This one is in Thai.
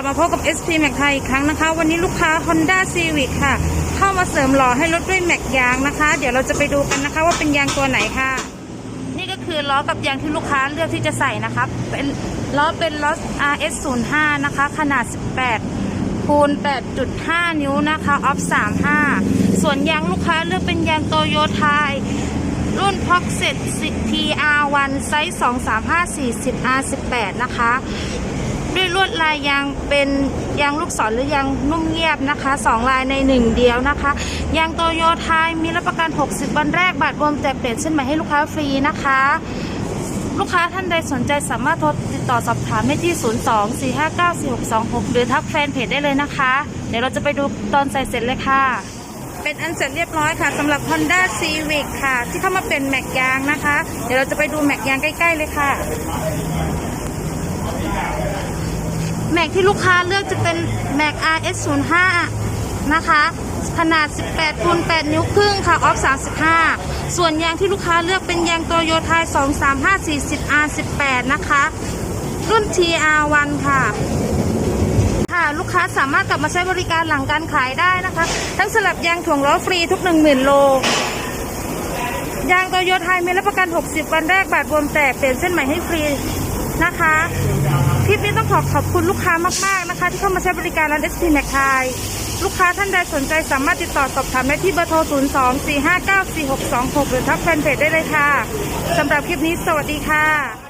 ลับมาพบกับ SP Mac ไทยอีกครั้งนะคะ วันนี้ลูกค้า Honda Civic ค่ะ เข้ามาเสริมหล่อให้รถด้วยแม็กยางนะคะ เดี๋ยวเราจะไปดูกันนะคะ ว่าเป็นยางตัวไหนค่ะ นี่ก็คือล้อกับยางที่ลูกค้าเลือกที่จะใส่นะคะเป็นล้อเป็นล้อ RS 0 5นะคะ ขนาด 18คูณ8.5 นิ้วนะคะออฟ35 ส่วนยางลูกค้าเลือกเป็นยางโตโยไทยรุ่น p o x e t TR1 ไซส์ 235 40 R18 นะคะ ด้วยลวดลายยางเป็นยางลูกศรหรือยางนุ่มเงียบนะคะสองลายในหนึ่งเดียวนะคะยางโตโยไทยมีรับประกัน 60 วันแรกบัตรรวมแต่เปลี่ยนเส้นใหม่ให้ลูกค้าฟรีนะคะ ลูกค้าท่านใดสนใจสามารถโทรติดต่อสอบถามได้ที่ 02-459-4626 หรือทักแฟนเพจได้เลยนะคะ เดี๋ยวเราจะไปดูตอนใส่เสร็จเลยค่ะเป็นอันเสร็จเรียบร้อยค่ะสำหรับ Honda Civic ค่ะ ที่เข้ามาเป็นแม็กยางนะคะ เดี๋ยวเราจะไปดูแม็กยางใกล้ ๆ เลยค่ะ ม็กที่ลูกค้าเลือกจะเป็นแม็ก RS 0 5 นะคะ ขนาด 18คูณ8นิ้วครึ่งค่ะ ออฟ 35 ส่วนยางที่ลูกค้าเลือกเป็นยางโตโยต้า235 40 R18 นะคะ รุ่น TR1 ค่ะค่ะลูกค้าสามารถกลับมาใช้บริการหลังการขายได้นะคะ ทั้งสลับยางถ่วงล้อฟรีทุก 10,000 โล ยางโตโยต้ามีรับประกัน 60 วันแรกบาทบวมแตกเปลี่ยนเส้นใหม่ให้ฟรีนะคะ ลิปนี้ต้องขอขอบคุณลูกค้ามากๆนะคะ ที่เข้ามาใช้บริการร้าน SP m a c ไทลูกค้าท่านใดสนใจสามารถติดต่อสอบถามได้ที่เบอร์โทร 0 2 4 5 9 4 6 2 6 หรือทักแฟนเพจได้เลยค่ะสำหรับคลิปนี้สวัสดีค่ะ